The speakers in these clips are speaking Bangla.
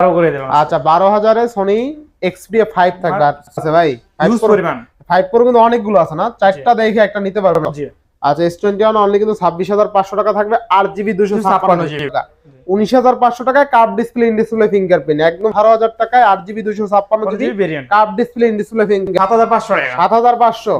আরও করে দিলাম আচ্ছা বারো হাজারে সোনি এক্সপিএ ফাইভ থাকবে আছে ভাই। ইউজ পরিমাণ। ফাইভ প্রো কিন্তু অনেকগুলো আছে না? চারটা দেখে একটা নিতে পারবেন। জি। আচ্ছা অনলি কিন্তু ছাব্বিশ হাজার পাঁচশো টাকা থাকবে আট জিবি দুশো ছাপ্পান্ন উনিশ হাজার পাঁচশো টাকায় কার্ভ ডিসপ্লে ইন ফিঙ্গারপ্রিন্ট একদম বারো হাজার টাকায় আট জিবি দুশো ছাপ্পান্ন GB GB display in display finger সাত হাজার পাঁচশো সাত হাজার পাঁচশো।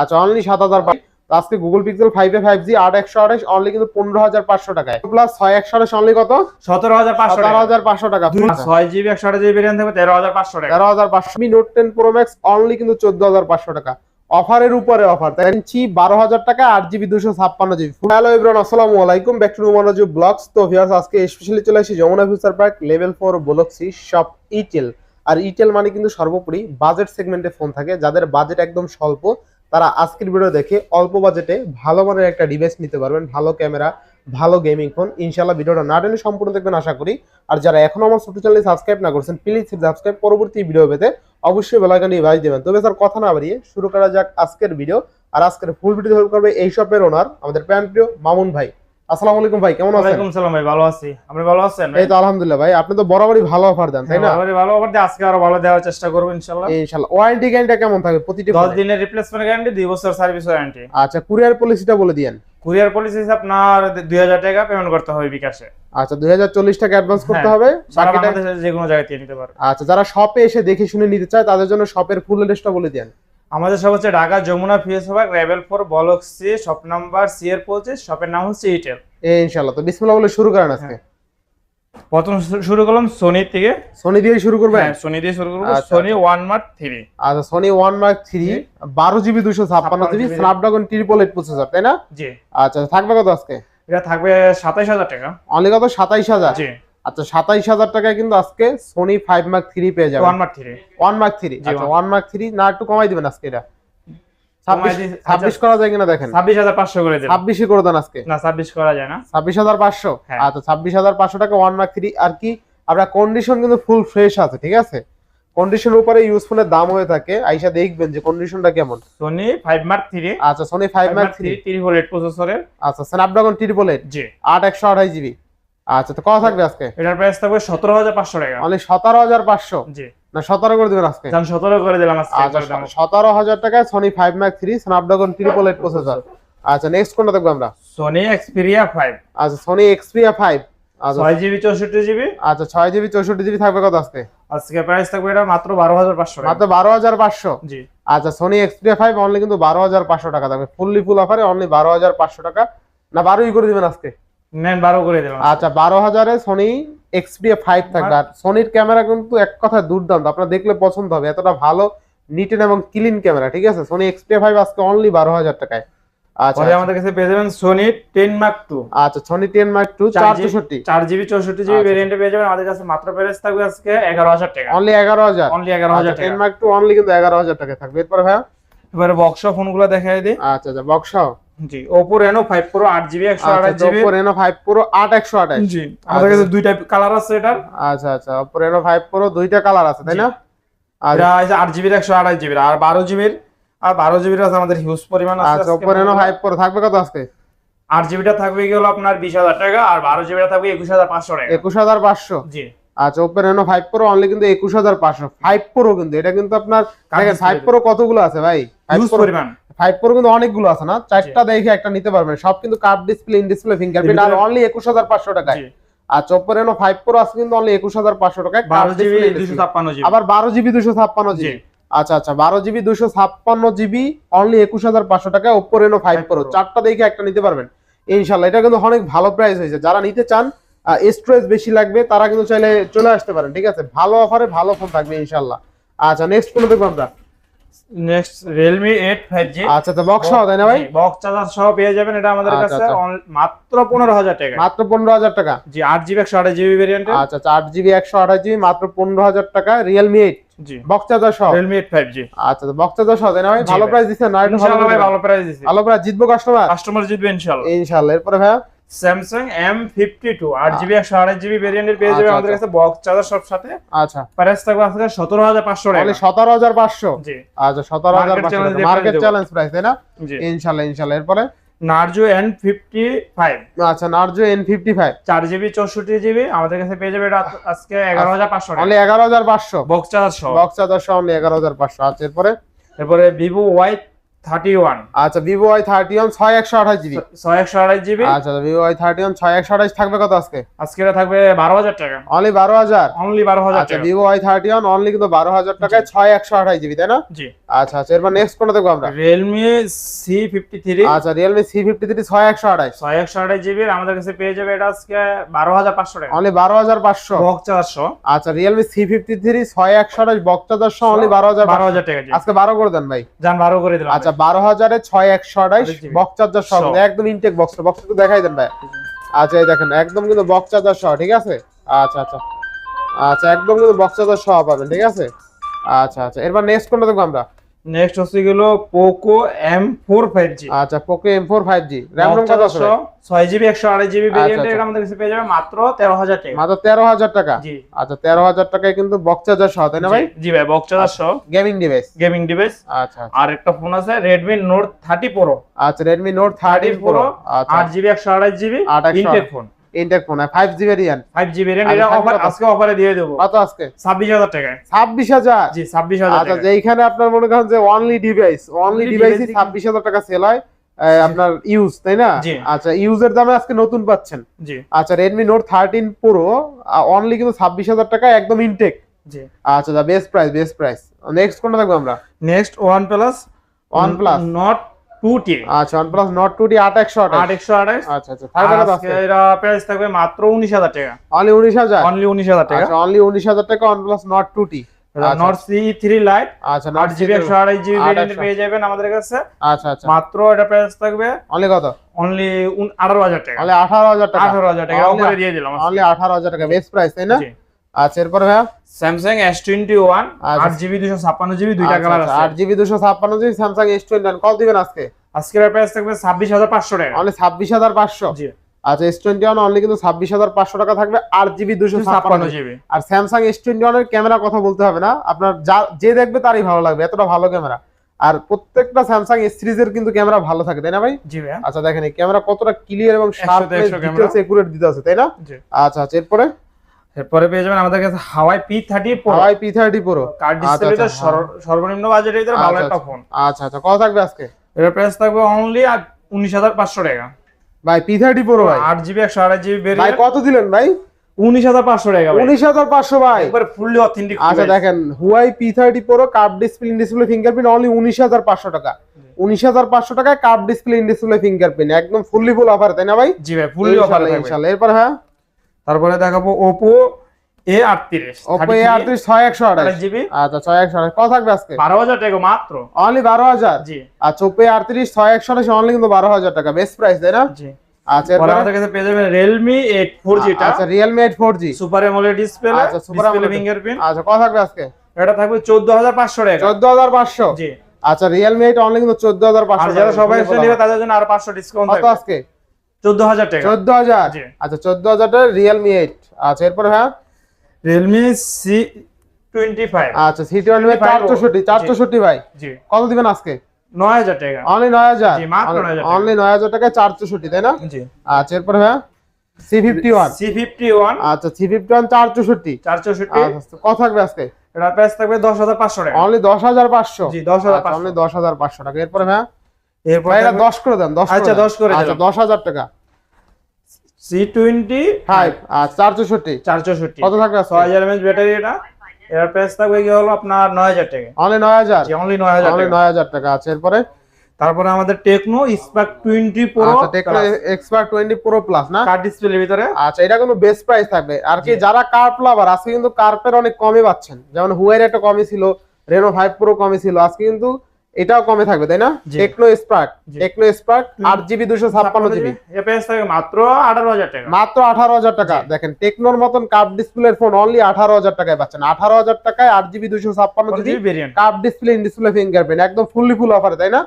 আচ্ছা অনলি সাত হাজার আজকে Google Pixel five A five G আট একশো আঠাশ অনলি কিন্তু পনেরো হাজার পাঁচশো টাকায়। প্লাস ছয় একশো আঠাশ অনলি কত? সতেরো হাজার পাঁচশো সতেরো হাজার পাঁচশো টাকা। ছয় জিবি একশো আঠাশ জিবি থাকবে তেরো হাজার পাঁচশো টাকা। তেরো হাজার পাঁচশো। Note ten pro max only কিন্তু চোদ্দ হাজার পাঁচশো টাকা। অফারের উপরে অফার। তাই নিচ্ছি বারো হাজার টাকা আট জিবি দুশো ছাপ্পান্ন জিবি হ্যালো এভরিওয়ান আসসালামু আলাইকুম। ব্যাক টু মনোজ ব্লগস তো ভিউয়ার্স আজকে স্পেশালি চলে আসি Jamuna future park level four block C shop itel আর ইটেল মানে কিন্তু সর্বোপরি বাজেট সেগমেন্টে ফোন থাকে যাদের বাজেট একদম স্বল্প। তারা আজকের ভিডিও দেখে অল্প বাজেটে ভালো মানের একটা ডিভাইস নিতে পারবেন, ভালো ক্যামেরা ভালো গেমিং ফোন ইনশাল্লাহ ভিডিওটা না টেনে সম্পূর্ণ দেখবেন, আশা করি। আর যারা এখনও আমার ছোট চ্যানেলে সাবস্ক্রাইব না করছেন প্লিজ সাবস্ক্রাইব পরবর্তী ভিডিও পেতে অবশ্যই বেলাইকানটি বাজ দেবেন। তবে স্যার কথা না বাড়িয়ে শুরু করা যাক আজকের ভিডিও আর আজকের ফুল ভিডিও করবে এই শপের ওনার আমাদের প্যান প্রিয় মামুন ভাই। আসসালামু আলাইকুম ভাই কেমন আছেন? ওয়ালাইকুম সালাম ভাই ভালো আছি। আপনি ভালো আছেন এই তো আলহামদুলিল্লাহ ভাই আপনি তো বরাবরই ভালো অফার দেন তাই না? ভালো ভালো আবার দিয়ে আজকে আরও ভালো দেওয়ার চেষ্টা করব ইনশাল্লাহ ইনশাআল্লাহ। ওয়ারেন্টি গ্যারান্টি কেমন থাকবে? প্রতিটি দশ ফোনে? দিনের রিপ্লেসমেন্ট গ্যারান্টি দুই বছর সার্ভিস ওয়ারেন্টি আচ্ছা কুরিয়ার পলিসিটা বলে দিয়েন। কুরিয়ার পলিসি আপনার দুই হাজার টাকা পেমেন্ট করতে হবে বিকাশে। আচ্ছা টাকা অ্যাডভান্স করতে হ্যাঁ, হবে। সারা বাংলাদেশে যে কোনো জায়গায় নিতে পারবে আচ্ছা যারা শপে এসে দেখে শুনে নিতে চায় তাদের জন্য শপের ফুল অ্যাড্রেসটা বলে দেন আমাদের সব হচ্ছে Dhaka Jamuna ফিএস park level four block C shop number C এর পঁচিশ শপের নাম হচ্ছে ইটেল এই ইনশাআল্লাহ। তো বিসমিল্লাহ বলে শুরু করেন আজকে। প্রথম শুরু করলাম সোনি থেকে। সোনি দিয়ে শুরু করবেন? হ্যাঁ সোনি দিয়ে শুরু করব। সোনি ওয়ান মার্ক থ্রি আচ্ছা সোনি ওয়ান মার্ক থ্রি বারো জিবি দুশো ছাপ্পান্ন GB 56 Snapdragon triple eight processor তাই না? জি। আচ্ছা থাকবে কত আজকে? এটা থাকবে সাতাইশ হাজার টাকা। অনলি কত? সাতাইশ হাজার? জি। আচ্ছা সাতাইশ হাজার টাকায় কিন্তু আজকে সোনি ফাইভ মার্ক থ্রি পেয়ে যাবেন। One mark three one mark three আচ্ছা ওয়ান মার্ক থ্রি না একটু কমাই দিবেন আজকে এটা। ছাব্বিশ ছাব্বিশ করা যায় কিনা দেখেন। ছাব্বিশ হাজার পাঁচশো করে দিলাম করে দেন আজকে। না ছাব্বিশ করা যায় না। ছাব্বিশ হাজার পাঁচশো? হ্যাঁ। আচ্ছা ছাব্বিশ হাজার পাঁচশো টাকা ওয়ান মার্ক থ্রি আর কি আপনার কন্ডিশন কিন্তু ফুল ফ্রেশ আছে ঠিক আছে? কন্ডিশন উপরে ইউজফোনের দাম হয়ে থাকে। আইসা দেখবেন যে কন্ডিশনটা কেমন। সোনি মার্ক আচ্ছা সোনি মার্ক এইট প্রসেসরের আচ্ছা স্ন্যাপড্রাগন ট্রিপল এইট জি। আট একশো আঠাশ জিবি আচ্ছা তো কত থাকবে আজকে? এটার প্রাইস থাকবে সতেরো হাজার পাঁচশো টাকা। অনলি সতেরো হাজার পাঁচশো? জি। না সতেরো করে দেবেন আজকে? সতেরো করে দিলাম আজকে আচ্ছা। সতেরো হাজার টাকায় Sony five mark three Snapdragon triple eight processor আচ্ছা নেক্সট কোনটা দেখব আমরা? সোনি এক্সপিরিয়া ফাইভ আচ্ছা সোনি এক্সপিরিয়া ফাইভ আচ্ছা ছয় জিবি চৌষট্টি জিবি আচ্ছা ছয় জিবি চৌষট্টি জিবি থাকবে কত আজকে? আজকে প্রাইস থাকবে এটা মাত্র বারো হাজার পাঁচশো টাকা। মাত্র বারো হাজার পাঁচশো? জি। আচ্ছা সোনি এক্সপিরিয়া ফাইভ অনলি কিন্তু বারো হাজার পাঁচশো টাকা থাকবে। ফুললি ফুল অফারে অনলি বারো হাজার পাঁচশো টাকা। না বারোই করে দিবেন আজকে। নেন বারো করে দিলাম। আচ্ছা সোনি থাকবে আর সোনির ক্যামেরা কিন্তু এক দুর্দান্ত। আপনার দেখলে পছন্দ হবে। এতটা ভালো নিটেন এবং ক্লিন ক্যামেরা ঠিক আছে? সোনি আজকে অনলি বারো হাজার টাকায়। আচ্ছা পরে আমাদের কাছে পেয়ে যাবেন সোনি মার্ক আচ্ছা সোনি মার্ক আচ্ছা। ভেরিয়েন্টে পেয়ে যাবেন। আমাদের কাছে মাত্র প্রাইস থাকবে আজকে এগারো হাজার টাকা। অনলি মার্ক অনলি কিন্তু টাকা থাকবে। এরপরে ভাইয়া? এবারে বক্স ফোনগুলো দেখাই দিই। আচ্ছা আচ্ছা বক্সাও জি প্রো আট জিবি একশো আঠাশ আচ্ছা GB Oppo Reno five pro আট একশো আঠাশ। জি আমাদের কাছে দুইটা কালার আছে এটার। আচ্ছা আচ্ছা ওপো রেনো ফাইভ প্রো দুইটা কালার আছে তাই না? আচ্ছা আট জিবির একশো আঠাশ জিবির আর বারো জিবির আর বারো জিবির আছে আমাদের হিউজ পরিমাণ আছে আচ্ছা ওপো রেনো ফাইভ প্রো থাকবে কত আজকে? আট জিবিটা থাকবে গেল আপনার বিশ হাজার টাকা আর বারো জিবিটা থাকবে একুশ হাজার পাঁচশো টাকা। একুশ হাজার পাঁচশো? জি। আচ্ছা Oppo Reno five pro only কিন্তু একুশ হাজার পাঁচশো। ফাইভ প্রো কিন্তু এটা কিন্তু আপনার ফাইভ প্রো কতগুলো আছে ভাই? হিউজ পরিমাণ। ফাইভ প্রো কিন্তু অনেকগুলো আছে না? চারটা দেখে একটা নিতে পারবেন। সব কিন্তু curve display in display fingerprint R only একুশ হাজার পাঁচশো টাকায়। আর ফাইভ প্রো আছে কিন্তু অনলি একুশ হাজার পাঁচশো টাকায়। আবার বারো জিবি দুশো ছাপ্পান্ন জিবি। আচ্ছা আচ্ছা বারো জিবি দুশো ছাপ্পান্ন জিবি অনলি একুশ হাজার পাঁচশো টাকা ওপো রেনো ফাইভ প্রো। চারটা দেখে একটা নিতে পারবেন। ইনশাল্লাহ এটা কিন্তু অনেক ভালো প্রাইস হয়েছে। যারা নিতে চান স্টোরেজ বেশি লাগবে তারা কিন্তু চাইলে চলে আসতে পারেন ঠিক আছে? ভালো অফারে ভালো ফোন থাকবে ইনশাল্লাহ। আচ্ছা নেক্সট কোন দেখব আমরা। নেক্সট এইট ফাইভ জি আচ্ছা তো বক্স তাই না ভাই? বক্স চার্জার সহ পেয়ে যাবেন। এটা আমাদের আচ্ছা, কাছে আচ্ছা। মাত্র পনেরো হাজার টাকা। মাত্র পনেরো হাজার টাকা? জি আট জিবি একশো আঠাশ জিবি ভেরিয়েন্টে আচ্ছা চার জিবি একশো আঠাশ জিবি মাত্র পনেরো হাজার টাকা Realme eight G. Box charger সহ? এইট ফাইভ জি আচ্ছা তো বক্স চার্জার সহ তাই না ভাই? ভালো ভাই। প্রাইস দিচ্ছেন না? একটু ভালো ইনশাআল্লাহ ভাই ভালো প্রাইস দিছি ভালো প্রাইস জিতবো কাস্টমার কাস্টমার জিতবে ইনশাআল্লাহ। ইনশাল্লাহ এরপরে ভাইয়া? স্যামসাং এম ফিফটি টু আট জিবি একশো আঠাশ জিবি ভেরিয়েন্টের পেয়ে যাবে আচ্ছা, আমাদের আচ্ছা। কাছে বক্স চার্জার সব সাথে। আচ্ছা। প্রাইস থাকবে আজকে সতেরো হাজার পাঁচশো টাকা। সতেরো হাজার পাঁচশো? জি। আচ্ছা সতেরো হাজার পাঁচশো মার্কেট চ্যালেঞ্জ প্রাইস তাই না? ইনশাল্লাহ ইনশাল্লাহ এরপরে? নার্জো এন ফিফটি ফাইভ আচ্ছা নার্জো এন ফিফটি ফাইভ চার জিবি চৌষট্টি জিবি আমাদের কাছে পেয়ে যাবে এটা আজকে এগারো হাজার পাঁচশো অনলি এগারো হাজার পাঁচশো। বক্স চার্জার সহ। বক্স চার্জার অনলি এগারো হাজার পাঁচশো। আচ্ছা এরপরে? এরপরে ভিভো ওয়াই থার্টি ওয়ান। আচ্ছা ভিভো ওয়াই থার্টি ওয়ান ছয় একশো আঠাশ জিবি ছয় একশো আড়াই জিবি আচ্ছা ভিভো ওয়াই থার্টি ওয়ান ছয় একশো আঠাশ থাকবে কত আজকে? আজকে থাকবে বারো হাজার টাকা। অনলি বারো হাজার? অনলি বারো হাজার Vivo Y thirty one only কিন্তু বারো হাজার টাকায় ছয় একশো আঠাশ জিবি তাই না? জি। আচ্ছা আচ্ছা এরপর নেক্সট কোনটা দেখব আমরা? ফিফটি থ্রি আচ্ছা আঠাশ। ছয় একশো আড়াই জিবি আমাদের কাছে পেয়ে যাবে এটা আজকে বারো হাজার পাঁচশো টাকা। অনলি বারো হাজার পাঁচশো। বক্স চার্জার আচ্ছা একশো আঠাশ বক্স চার্জার সহ অনলি বারো হাজার বারো হাজার টাকা আজকে বারো করে দেন ভাই। যান বারো করে দিলাম। আচ্ছা বারো হাজারে ছয় একশো আঠাশ আঠাশ বক্স চার্জার সহ। সহ। একদম ইনটেক বক্স বক্স একটু দেখাই দেন ভাই। আচ্ছা এই দেখেন একদম কিন্তু চার্জার সহ ঠিক আছে? আচ্ছা আচ্ছা। আচ্ছা একদম কিন্তু বক্স চার্জার সহ পাবেন ঠিক আছে? আচ্ছা আচ্ছা। এরপর নেক্সট কোনটা দেখব আমরা? নেক্সট হচ্ছে গেল Poco M four five G আচ্ছা Poco M four five G RAM ROM কত আছে ছয় জিবি একশো আড়াই জিবি আচ্ছা, আচ্ছা। আমাদের কাছে পেয়ে যাবে মাত্র তেরো হাজার টাকা। মাত্র তেরো হাজার টাকা? জি। আচ্ছা তেরো হাজার টাকায় কিন্তু বক্স চার্জার সহ তাই না ভাই? জি ভাই বক্স চার্জার সহ। গেমিং ডিভাইস গেমিং ডিভাইস আচ্ছা। আর একটা ফোন আছে রেডমি নোট থার্টি প্রো আচ্ছা রেডমি নোট থার্টি প্রো আট জিবি একশো আড়াই GB intact phone intact phone five GB Riyan five GB RAM এটা অফার আজকে অফারে দিয়ে দেবো। কত আজকে? ছাব্বিশ হাজার টাকায়। ছাব্বিশ হাজার? জি ছাব্বিশ হাজার আচ্ছা যেইখানে আপনার মনে করেন যে অনলি ডিভাইস অনলি ডিভাইসই ছাব্বিশ হাজার টাকা সেল হয় আপনার ইউজ তাই না? আচ্ছা ইউজের দামে আজকে নতুন পাচ্ছেন। জি। আচ্ছা Redmi Note thirteen pro only কিন্তু ছাব্বিশ হাজার টাকা একদম ইনটেক জি। আচ্ছা the best price best price next কোনটা দেখব আমরা? Next one plus OnePlus। Nord two T আচ্ছা একশো আট একশো আঠাশ। আচ্ছা আচ্ছা থাকবে আজকে এরা প্রাইস থাকবে মাত্র উনিশ হাজার টাকা। অনলি উনিশ হাজার? অনলি উনিশ হাজার টাকা। আচ্ছা অনলি উনিশ হাজার টাকা OnePlus Nord two T Nord C three lite আচ্ছা আট নট জিবি একশো আড়াই জিবি আট ভেরিয়েন্ট পেয়ে যাবেন আমাদের কাছে। আচ্ছা আচ্ছা। মাত্র এটা প্রাইস থাকবে অনলি কত? অনলি আঠারো হাজার টাকা। অনলি আঠারো হাজার টাকা। আঠারো হাজার টাকা Only- দিয়ে দিলাম অনলি আঠারো হাজার টাকা বেস্ট প্রাইস তাই না। আচ্ছা এরপরে ভাইয়া? স্যামসাং এস টোয়েন্টি ওয়ান আচ্ছা। আট জিবি দুশো ছাপ্পান্ন জিবি দুইটা আচ্ছা, কালার আচ্ছা, আছে। আট জিবি দুশো ছাপ্পান্ন জিবি স্যামসাং এস টোয়েন্টি কল দিবেন আজকে? আজকের প্রাইস থাকবে ছাব্বিশ হাজার পাঁচশো টাকা। অনলি ছাব্বিশ হাজার পাঁচশো। জি। আচ্ছা এস টোয়েন্টি ওয়ান অনলি কিন্তু ছাব্বিশ হাজার পাঁচশো টাকা থাকবে আট জিবি দুশো ছাপ্পান্ন জিবি। আর স্যামসাং এস টোয়েন্টি ওয়ানের ক্যামেরা কথা বলতে হবে না। আপনার যা যে দেখবে তারই ভালো লাগবে এতটা ভালো ক্যামেরা আর প্রত্যেকটা স্যামসাং এস সিরিজের কিন্তু ক্যামেরা ভালো থাকে তাই না ভাই? জি ভাইয়া। আচ্ছা দেখেন এই ক্যামেরা কতটা ক্লিয়ার এবং শার্প 100 100 ক্যামেরা। একুরেট দিতে আছে তাই না? আচ্ছা আচ্ছা এরপরে? এরপরে পেয়ে যাবেন আমাদের কাছে Huawei P thirty pro Huawei P thirty pro curved. সর্বনিম্ন বাজেটের ভিতরে ভালো একটা। ফোন আচ্ছা। আচ্ছা কত থাকবে আজকে? এটার প্রাইস থাকবে অনলি উনিশ হাজার পাঁচশো টাকা। ভাই পি থার্টি প্রো ভাই। আট জিবি একশো আড়াই জিবি বের ভাই কত দিলেন ভাই? উনিশ হাজার পাঁচশো টাকা উনিশ হাজার পাঁচশো ভাই। একবার ফুললি অথেন্টিক আচ্ছা দেখেন Huawei P thirty pro curve display display fingerprint only উনিশ হাজার পাঁচশো টাকা। উনিশ হাজার পাঁচশো টাকায় কার্ভ ডিসপ্লে ডিসপ্লে ফিঙ্গারপ্রিন্ট একদম ফুললি ফুল অফার তাই না ভাই? জি ভাই ফুললি অফার ইনশাল্লাহ। এরপর হ্যাঁ? তারপরে দেখাবো ওপো এ আটত্রিশ ওপো এ আটত্রিশ ছয় একশো আঠাশ। জিবি আচ্ছা ছয় একশো আঠাশ। কত থাকবে আজকে? বারো হাজার টাকা মাত্র। অনলি বারো হাজার? জি। আচ্ছা ওপো এ আটত্রিশ ছয় একশো আঠাশ অনলি কিন্তু বারো হাজার টাকা। বেস্ট প্রাইস তাই না? জি। আচ্ছা আমাদের কাছে পেয়ে যাবেন রিয়েলমি এইট ফোর জিটা আচ্ছা Realme eight four G super AMOLED display আচ্ছা, সুপার AMOLED। ফিঙ্গারপ্রিন্ট আচ্ছা কত থাকবে আজকে? এটা থাকবে চোদ্দ হাজার পাঁচশো টাকা। চোদ্দ হাজার পাঁচশো? জি। আচ্ছা রিয়েলমি এইট অনলি কিন্তু চোদ্দ হাজার আর পাঁচশো যারা সবাই নিবে তাদের জন্য আরও পাঁচশো ডিসকাউন্ট থাকবে। আজকে? চোদ্দ হাজার টাকা। চোদ্দ হাজার? আচ্ছা চোদ্দ হাজার রিয়েলমি এইট আচ্ছা এরপরে হ্যাঁ রিয়েলমি সি টোয়েন্টি ফাইভ আচ্ছা সি টোয়েন্টি 25 চারশোষট্টি চারশোষট্টি ভাই। জি। কত দিবেন আজকে? নয় হাজার টাকা। অনলি নয় হাজার? জি, মাত্র 9,000 টাকা। অনলি নয় হাজার টাকায় চারশোষট্টি তাই না? জি। আচ্ছা এরপরে হ্যাঁ C fifty one C fifty one আচ্ছা সি ফিফটি ওয়ান চারশোষট্টি। চার চৌষট্টি আচ্ছা কত থাকবে আজকে? এটার প্রাইস থাকবে দশ হাজার পাঁচশো টাকা। অনলি দশ হাজার পাঁচশো? জি দশ হাজার অনলি দশ হাজার পাঁচশো টাকা। এরপরে হ্যাঁ এরপর দশ করে দেন দশ আচ্ছা, 10 করে আচ্ছা দশ হাজার টাকা। সি টোয়েন্টি ফাইভ চারশোষট্টি কত থাকবে ছয় হাজার এমএচ ব্যাটারি এটা। প্রাইস থাকবে কি হলো আপনার নয় হাজার টাকা। অনলি নয় হাজার? অনলি নয় হাজার টাকা। নয় হাজার টাকা আছে। এরপরে? তারপরে আমাদের টেকনো স্পার্ক টোয়েন্টি প্রো আচ্ছা Tecno expert twenty pro plus না? কার্ড ডিসপ্লের ভিতরে। আচ্ছা এটা কিন্তু বেস্ট প্রাইস থাকবে। আর কি যারা কার্প লাভার আজকে কিন্তু কার্পের অনেক কমে পাচ্ছেন। যেমন হুয়ার একটা কমে ছিল রেনো ফাইভ প্রো কমে ছিল। আজকে কিন্তু এটাও কমে থাকবে তাই না? টেকনো স্পার্ক টেকনো স্পার্ক আট জিবি দুশো ছাপ্পান্ন জিবি মাত্র আঠারো হাজার টাকা। মাত্র আঠারো হাজার টাকা। দেখেন টেকনোর মতন কার্ভ ডিসপ্লের ফোন অনলি আঠারো হাজার টাকায় পাচ্ছেন। আঠারো হাজার টাকায় আট জিবি দুশো ছাপ্পান্ন GB curve display in display fingerprint একদম ফুললি ফুল অফার তাই না?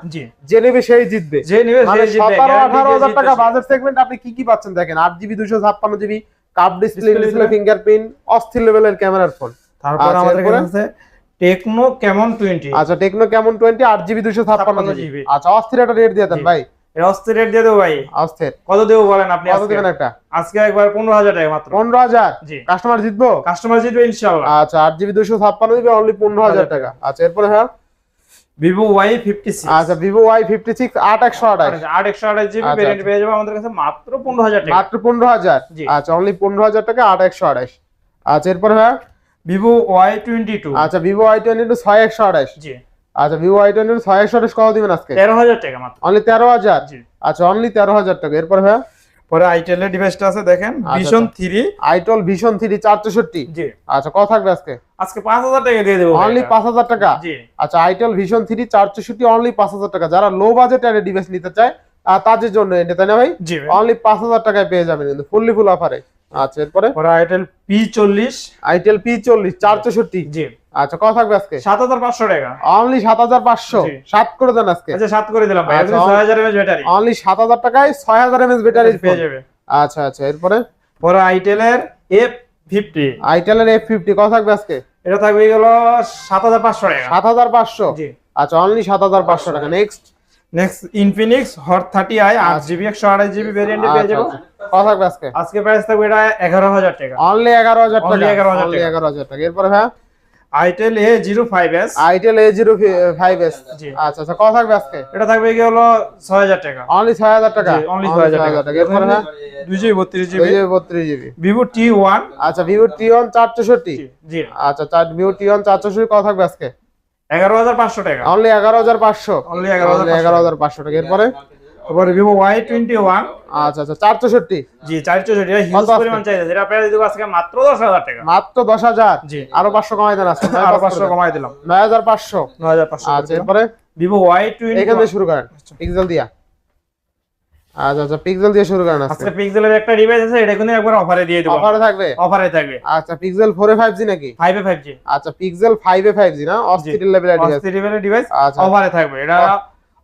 যে নেবে সেই জিতবে। যে নিবে মানে জিতবে, সতেরো আঠারো হাজার টাকা। বাজেট সেগমেন্ট আপনি কি কি পাচ্ছেন দেখেন? আট জিবি দুশো ছাপ্পান্ন GB curve display Display display fingerprint অস্থির লেভেলের ক্যামেরার ফোন তারপর আমাদের কাছে টেকনো কেমন টোয়েন্টি? আচ্ছা টেকনো কেমন টোয়েন্টি? আট জিবি দুশো ছাপ্পান্ন 56 জিবি। আচ্ছা অস্থির একটা রেট দিয়ে দেন ভাই। এটা অস্থির রেট দিয়ে দেবো ভাই। অস্থির। কত দেবো বলেন আপনি কত দিবেন একটা? আজকে একবার পনেরো হাজার টাকা মাত্র। পনেরো হাজার? জি। কাস্টমার জিতবো? কাস্টমার জিতবে ইনশাল্লাহ আচ্ছা আট জিবি দুশো ছাপ্পান্ন জিবি অনলি পনেরো হাজার টাকা। আচ্ছা এরপরে হ্যাঁ? ভিভো ওয়াই ফিফটি সিক্স আচ্ছা ভিভো ওয়াই ফিফটি সিক্স আট একশো আঠাশ। আট একশো আঠাশ জিবি আচ্ছা, ভেরিয়েন্ট আচ্ছা। পেয়ে যাবে আমাদের কাছে মাত্র পনেরো হাজার টাকা। মাত্র পনেরো হাজার। আচ্ছা অনলি পনেরো হাজার টাকা আট একশো আঠাশ। আচ্ছা এরপরে হ্যাঁ? ভিভো ওয়াই টোয়েন্টি টু আচ্ছা ভিভো ওয়াই টোয়েন্টি টু ছয় একশো আঠাশ। জি। আচ্ছা ভিভো ওয়াই টোয়েন্টি টু ছয় একশো আঠাশ কত দিবেন আজকে? তেরো হাজার টাকা মাত্র। অনলি তেরো হাজার? জি। আচ্ছা অনলি তেরো হাজার টাকা। এরপরে পরে ডিভাইসটা আছে দেখেন ভিশন আচ্ছা। থ্রি আইটল ভীষণ থ্রি চার চৌষট্টি জি। আচ্ছা কত থাকবে আজকে? আজকে পাঁচ হাজার টাকা দিয়ে দেবো অনলি পাঁচ হাজার টাকা? জি। আচ্ছা আইটেল থ্রি চার চৌষট্টি অনলি পাঁচ হাজার টাকা। যারা লো বাজেট একটা ডিভাইস নিতে চায় তাদের জন্য এটা তাই না ভাই। অনলি পাঁচ হাজার টাকায় পেয়ে যাবেন কিন্তু ফুললি ফুল অফারে আচ্ছা এরপরে? পরে আইটেল পি চল্লিশ। আইটেল পি চল্লিশ চার চৌষট্টি জি। আচ্ছা কত থাকবে আজকে? সাত হাজার পাঁচশো টাকা। অনলি সাত হাজার পাঁচশো? সাত করে দেন আজকে? আচ্ছা সাত করে দিলাম আচ্ছা, ছয় হাজার এমএচ ব্যাটারি অনলি সাত হাজার টাকায় ছয় হাজার এমএস ব্যাটারি পেয়ে যাবে। আচ্ছা আচ্ছা এরপরে? পরে আইটেলের এফ ফিফটি আইটেলের এফ ফিফটি কত থাকবে আজকে? এটা থাকবে গেল সাত হাজার পাঁচশো টাকা। সাত হাজার পাঁচশো? জি। আচ্ছা অনলি সাত হাজার পাঁচশো টাকা। Next next Infinix Hot thirty i আট জিবি একশো আঠাশ জিবি ভেরিয়েন্টে পেয়ে যাব। আচ্ছা, কত থাকবে আজকে? আজকে প্রাইস থাকবে এটা এগারো হাজার টাকা। অনলি এগারো হাজার টাকা? 11,000 অনলি টাকা। এগারো হাজার টাকা। এরপরে হ্যাঁ itel A zero five S itel A zero five S জি। আচ্ছা আচ্ছা কত থাকবে আজকে? এটা থাকবে কি হলো ছয় হাজার টাকা। অনলি ছয় হাজার টাকা? অনলি ছয় হাজার টাকা। এরপরে হ্যাঁ দুই জিবি বত্রিশ জিবি। দুই জিবি বত্রিশ জিবি। ভিভো টি ওয়ান আচ্ছা ভিভো টি ওয়ান চার চৌষট্টি। জি আচ্ছা চার ভিভো টি ওয়ান চার চৌষট্টি কত থাকবে আজকে? এগারো হাজার পাঁচশো টাকা। অনলি এগারো হাজার পাঁচশো। অনলি এগারো হাজার পাঁচশো টাকা। এরপরে? তারপরে ভিভো ওয়াই টোয়েন্টি ওয়ান আচ্ছা আচ্ছা চার চৌষট্টি। জি চারশো চৌষট্টি। হিউজ পরিমাণ চাইছে যেটা প্রাইস দিব আজকে মাত্র দশ হাজার টাকা। মাত্র দশ হাজার? জি। আরও পাঁচশো কমাই দেন আজকে আরও পাঁচশো কমাই দিলাম। নয় হাজার পাঁচশো। নয় হাজার পাঁচশো আচ্ছা এরপরে? ভিভো ওয়াই টোয়েন্টি এখান থেকে শুরু করেন। পিক্সেল দিয়া। আচ্ছা আচ্ছা পিক্সেল দিয়ে শুরু করেন আজকে। পিক্সেলের একটা ডিভাইস আছে এটা কিন্তু একবার অফারে দিয়ে দেবো। অফারে থাকবে? অফারে থাকবে। আচ্ছা Pixel four A five G নাকি? ফাইভ এ ফাইভ জি আচ্ছা Pixel five A five G. না অস্থির লেভেলের ডিভাইস লেভেলের ডিভাইস আচ্ছা। অফারে থাকবে। এটা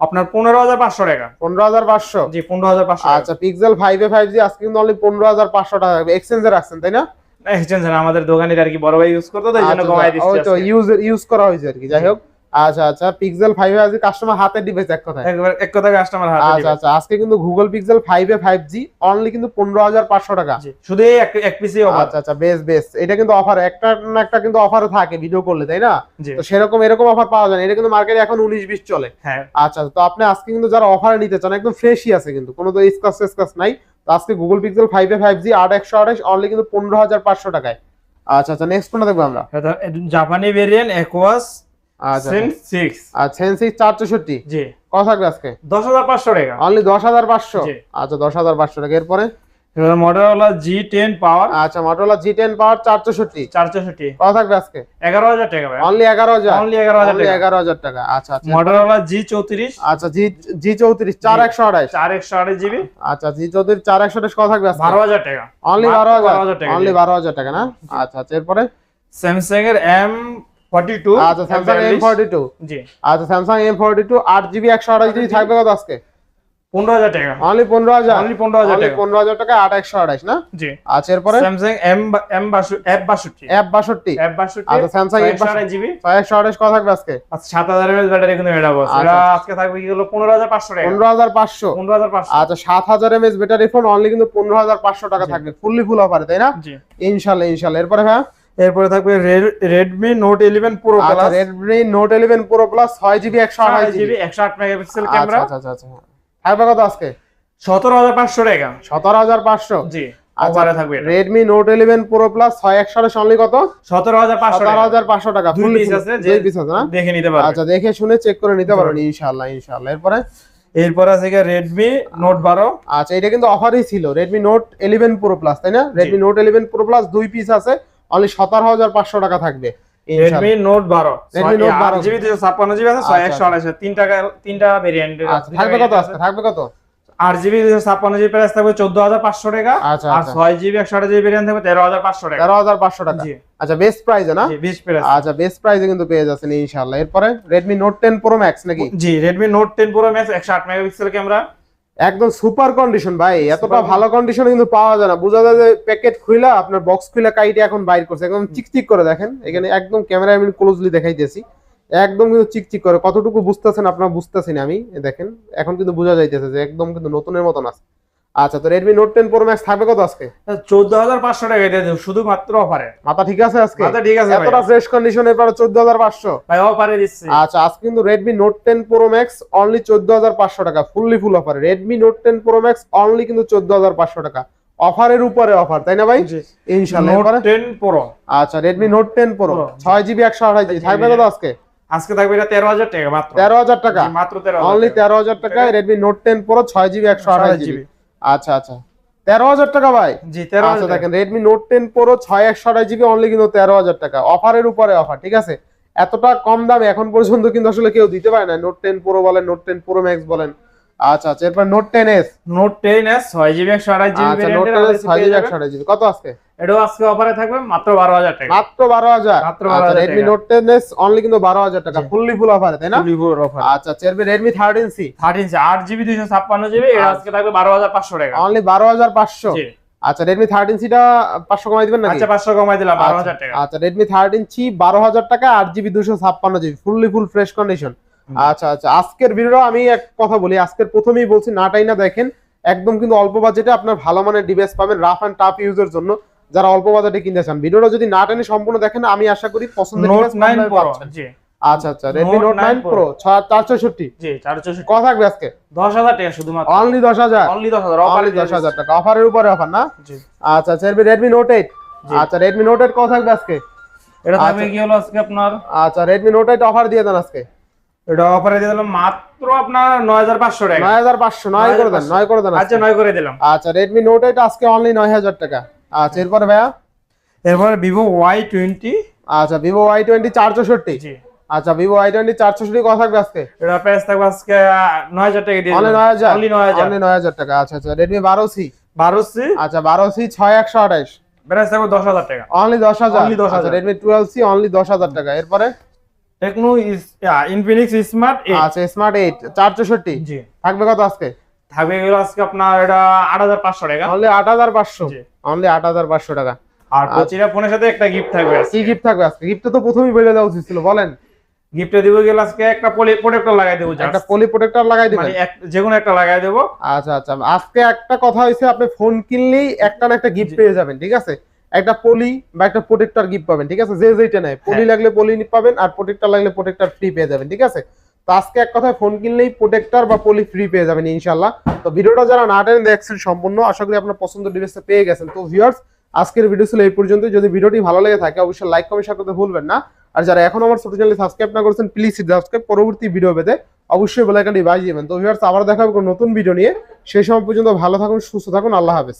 আপনার পনেরো হাজার পাঁচশো টাকা। পনেরো হাজার পাঁচশো? জি পনেরো হাজার পাঁচশো আচ্ছা Pixel five A five G আজকে কিন্তু অনলি পনেরো হাজার পাঁচশো টাকা থাকবে। এক্সচেঞ্জে রাখছেন তাই না? এক্সচেঞ্জ আমাদের দোকানের আর কি বড় ভাই ইউজ করতো তো এই জন্য আচ্ছা, কমাই আচ্ছা, দিচ্ছি ইউজ ইউজ করা হয়েছে আর কি। যাই হোক। আচ্ছা আচ্ছা Pixel five A five G customer হাতের ডিভাইস এক কথায়। একবার এক কথা কাস্টমার হাতে আচ্ছা আচ্ছা আজকে কিন্তু Google Pixel five A five G only কিন্তু পনেরো হাজার পাঁচশো টাকা। শুধু এক এক পিসি অফার আচ্ছা আচ্ছা বেশ বেশ। এটা কিন্তু অফার একটা না একটা কিন্তু অফারে থাকে ভিডিও করলে তাই না? তো সেরকম এরকম অফার পাওয়া যায় না। এটা কিন্তু মার্কেটে এখন উনিশ বিশ চলে। হ্যাঁ। আচ্ছা তো আপনি আজকে কিন্তু যারা অফারে নিতে চান একদম ফ্রেশই আছে কিন্তু কোনো তো স্কাস স্কাস নাই। আজকে Google Pixel five A five G আট একশো আঠাশ অনলি কিন্তু পনেরো হাজার পাঁচশো টাকায়। আচ্ছা আচ্ছা নেক্সট কোনটা দেখব আমরা? জাপানি ভেরিয়েন্ট একোয়াস আচ্ছা চৌষট্টি? জি। আজকে? দশ হাজার পাঁচশো টাকা। অনলি দশ হাজার পাঁচশো? আচ্ছা দশ হাজার পাঁচশো টাকা। এরপরে? মডেল জি টেন পাওয়ার আচ্ছা মটোলা জি টেন পাওয়ার চার চৌষট্টি। চার কত থাকবে আজকে? এগারো হাজার টাকা ভাই। অনলি এগারো হাজার? অনলি এগারো হাজার এগারো হাজার টাকা। আচ্ছা আচ্ছা। জি চৌত্রিশ। আচ্ছা জি জি চৌত্রিশ চার একশো আঠাশ চার একশো আঠাশ জিবি। আচ্ছা জি চৌত্রিশ চার একশো আঠাশ কত থাকবে বারো হাজার টাকা। অনলি বারো হাজার? টাকা অনলি বারো হাজার টাকা না? আচ্ছা আচ্ছা। এরপরে? স্যামসাং এর এম ফর্টি টু আচ্ছা স্যামসাং জি। আচ্ছা স্যামসাং এম ফোর্টি টু আট জিবি একশো আঠাশ জিবি থাকবে কত আজকে? পনেরো হাজার টাকা। অনলি পনেরো হাজার? অনলি টাকা। না? জি। আচ্ছা এরপরে? স্যামসাং আচ্ছা স্যামসাং কত থাকবে আজকে? আচ্ছা সাত হাজার এমএস ব্যাটারি কিন্তু এটা বস আচ্ছা। এটা আজকে থাকবে কি হলো? টাকা। আচ্ছা ব্যাটারি ফোন অনলি কিন্তু পনেরো হাজার পাঁচশো টাকা থাকবে। ফুললি ফুল অফারে তাই না? জি। ইনশাল্লাহ ইনশাল্লাহ। এরপরে হ্যাঁ এরপরে থাকবে রেডমি নোট ইলেভেন প্রো আচ্ছা plus Redmi note eleven pro plus ছয় জিবি একশো আঠাশ জিবি জিবি একশো আট মেগাপিক্সেল আচ্ছা ক্যামেরা। আচ্ছা আচ্ছা আচ্ছা। থাকবে কত আজকে? সতেরো হাজার পাঁচশো টাকা। সতেরো হাজার পাঁচশো? জি আচ্ছা, অফারে থাকবে Redmi note eleven pro plus ছয় একশো আঠাশ অনলি কত? সতেরো হাজার পাঁচশো সতেরো টাকা। piece full- আছে যে- পিস আছে না? দেখে নিতে পারবে। আচ্ছা দেখে শুনে চেক করে নিতে পারবেন ইনশাল্লাহ ইনশাল্লাহ এরপরে? এরপর আছে রেডমি নোট বারো। আচ্ছা এটা কিন্তু অফারই ছিল Redmi note eleven pro plus তাই না? Redmi note eleven pro plus দুই পিস আছে অনলি সতেরো হাজার পাঁচশো টাকা থাকবে। ইনশাল্লাহ। রেডমি নোট বারো। Redmi Note 12 জিবি দুশো ছাপ্পান্ন আছে ছয় আচ্ছা, একশো আঠাশ তিনটা তিনটা ভেরিয়েন্ট আচ্ছা থাকবে কত কত? প্রাইস পাঁচশো টাকা। আচ্ছা, আর আচ্ছা। ভেরিয়েন্ট থাকবে টাকা। টাকা। আচ্ছা বেস্ট প্রাইসে না? জি বিশ প্রাইস আচ্ছা বেস্ট প্রাইসে কিন্তু পেয়ে যাচ্ছেন ইনশাল্লাহ এরপরে Redmi note ten pro max নাকি? জি Redmi note ten pro max একশো আট মেগা মেগাপিক্সেল ক্যামেরা। একদম সুপার কন্ডিশন ভাই। এতটা ভালো কন্ডিশন কিন্তু পাওয়া যায় না। বোঝা যায় যে প্যাকেট খুইলা আপনার বক্স খুইলা কাইটে এখন বাইর করছে। একদম চিকচিক করে দেখেন। এখানে একদম ক্যামেরা আমি ক্লোজলি দেখাইতেছি। একদম কিন্তু চিকচিক করে। কতটুকু বুঝতেছেন আপনারা বুঝতেছেন আমি। দেখেন এখন কিন্তু বোঝা যাইতেছে যে একদম কিন্তু নতুনের মতন আছে। আচ্ছা তো Redmi note ten pro max থাকবে কত আজকে? চোদ্দ হাজার পাঁচশো টাকা দিয়ে দেবো শুধুমাত্র অফারে মাথা ঠিক আছে আজকে? মাথা ঠিক আছে এতটা ফ্রেশ চোদ্দ হাজার পাঁচশো। ভাই অফারে দিচ্ছি। আচ্ছা আজকে কিন্তু টেন প্রো ম্যাক্স অনলি চোদ্দ হাজার পাঁচশো টাকা fully full offer Redmi note ten pro max only কিন্তু চোদ্দ হাজার পাঁচশো টাকা। অফারের উপরে অফার তাই না ভাই? নোট এরপরে? টেন প্রো আচ্ছা নোট টেন প্রো Pro। ছয় জিবি একশো আঠাশ জিবি। থাকবে কত আজকে? আজকে থাকবে এটা তেরো হাজার টাকা মাত্র। তেরো হাজার টাকা। মাত্র তেরো অনলি তেরো হাজার টাকায় প্রো ছয় জিবি একশো আঠাশ জিবি। আচ্ছা আচ্ছা। তেরো হাজার টাকা ভাই? জি তেরো আচ্ছা হাজার দেখেন রেডমি নোট টেন প্রো ছয় একশো আড়াই জিবি অনলি কিন্তু তেরো হাজার টাকা। অফারের উপরে অফার ঠিক আছে? এতটা কম দামে এখন পর্যন্ত কিন্তু আসলে কেউ দিতে পারে না। নোট টেন প্রো বলেন নোট টেন প্রো ম্যাক্স বলেন। আচ্ছা আচ্ছা এরপর note ten S note ten S ছয় জিবি একশো আঠাশ জিবি আচ্ছা নোট টেন এস ছয় জিবি একশো আঠাশ জিবি কত আজকে? এটাও আজকে অফারে থাকবে মাত্র বারো হাজার টাকা। মাত্র বারো হাজার? মাত্র 12,000 Redmi. Note ten S only কিন্তু বারো হাজার টাকা জি। ফুললি ফুল অফারে তাই না? অফার আচ্ছা আচ্ছা এরপর রেডমি থার্টিন সি থার্টিন আট জিবি দুইশো ছাপ্পান্ন জিবি এটা আজকে থাকবে বারো হাজার পাঁচশো টাকা। অনলি বারো হাজার পাঁচশো? জি। আচ্ছা রেডমি থার্টিন সিটা পাঁচশো কমাই দিবেন নাকি? আচ্ছা পাঁচশো কমাই দিলাম বারো হাজার টাকা। আচ্ছা রেডমি থার্টিন সি বারো হাজার টাকা আট জিবি দুশো ছাপ্পান্ন GB fully full fresh condition. আচ্ছা আচ্ছা আজকের ভিডিও আমি এক কথা বলি আজকের প্রথমেই বলছি নাটাই না দেখেন একদম কিন্তু অল্প বাজেটে আপনার ভালো মানের ডিভাইস পাবেন রাফ অ্যান্ড টাফ ইউজের জন্য যারা অল্প বাজেটে কিনতে চান। ভিডিওটা যদি না টেনে সম্পূর্ণ দেখেন আমি আশা করি পছন্দের আচ্ছা আচ্ছা Redmi Note note nine 9 Pro। Pro চারশোষট্টি জি চারশো চৌষট্টি কত থাকবে আজকে? দশ হাজার টাকা শুধুমাত্র। অনলি দশ হাজার? অনলি দশ হাজার অনলি দশ হাজার টাকা অফারের উপরে অফার না? জি। আচ্ছা আচ্ছা রেডমি নোট এইট জি। আচ্ছা রেডমি নোট এইট কত থাকবে আজকে? এটা থাকবে আচ্ছা। কি হলো আজকে আপনার? আচ্ছা রেডমি নোট এইট অফার দিয়ে দেন আজকে। এটা অফারে দিয়ে দিলাম মাত্র আপনার নয় হাজার পাঁচশো টাকা। নয় হাজার পাঁচশো নয় করে দেন নয় করে দেন আচ্ছা নয় করে দিলাম। আচ্ছা রেডমি নোট এইট আজকে অনলি নয় হাজার টাকা। আচ্ছা এরপর ভাইয়া? এরপর ভিভো ওয়াই টোয়েন্টি আচ্ছা ভিভো ওয়াই টোয়েন্টি চারশোষট্টি। জি। আচ্ছা ভিভো ওয়াই টোয়েন্টি চারশোষট্টি কত থাকবে আজকে? এটা প্রাইস থাকবে আজকে নয় হাজার টাকা দিয়ে অনলি নয় হাজার? অনলি নয় হাজার। অনলি নয় হাজার টাকা। আচ্ছা আচ্ছা রেডমি বারো সি বারো সি আচ্ছা বারো সি ছয় একশো আঠাশ। প্রাইস থাকবে দশ হাজার টাকা। অনলি দশ হাজার? Only 10,000 আচ্ছা রেডমি টুয়েলভ সি অনলি দশ হাজার টাকা। এরপরে? টেকনো ইনফিনিক্স স্মার্ট 8 আচ্ছা স্মার্ট এইট চারশোষট্টি জি। থাকবে কত আজকে? থাকবে এগুলো আজকে আপনার এটা আট হাজার পাঁচশো টাকা। অনলি আট হাজার পাঁচশো? জি। অনলি আট হাজার পাঁচশো টাকা। আর পঁচিরা ফোনের সাথে একটা গিফট থাকবে কি গিফট থাকবে আজকে? গিফটে তো প্রথমেই বলে দেওয়া উচিত ছিল বলেন। গিফটে দিব গেলে আজকে একটা পলি প্রোটেক্টর লাগাই দেবো একটা পলি প্রোটেক্টর লাগাই দিবেন? মানে এক- যে কোনো একটা লাগাই দেবো। আচ্ছা আচ্ছা। আজকে একটা কথা হয়েছে আপনি ফোন কিনলেই একটা না একটা গিফট পেয়ে যাবেন ঠিক আছে? একটা পলি বা একটা প্রোটেক্টর গিফট পাবেন ঠিক আছে? যে যেটা নেয়। পলি হ্যাঁ। লাগলে পলি পাবেন আর প্রোটেক্টর লাগলে প্রোটেক্টর ফ্রি পেয়ে যাবেন ঠিক আছে? তো আজকে এক কথায় ফোন কিনলেই প্রোটেক্টর বা পলি ফ্রি পেয়ে যাবেন ইনশাল্লাহ তো ভিডিওটা যারা না টেনে দেখছেন সম্পূর্ণ আশা করি আপনার পছন্দের ডিভাইসটা পেয়ে গেছেন। তো ভিউয়ার্স আজকের ভিডিও ছিল এই পর্যন্ত যদি ভিডিওটি ভালো লেগে থাকে অবশ্যই লাইক কমেন্ট শেয়ার করতে ভুলবেন না। আর যারা এখন আমার ছোট চ্যানেল সাবস্ক্রাইব না করেছেন প্লিজ সাবস্ক্রাইব পরবর্তী ভিডিও পেতে অবশ্যই বেলাইকানটি বাজিয়ে দেবেন। তো ভিউয়ার্স আবার দেখা হবে নতুন ভিডিও নিয়ে। সেই সময় পর্যন্ত ভালো থাকুন সুস্থ থাকুন। আল্লাহ হাফেজ।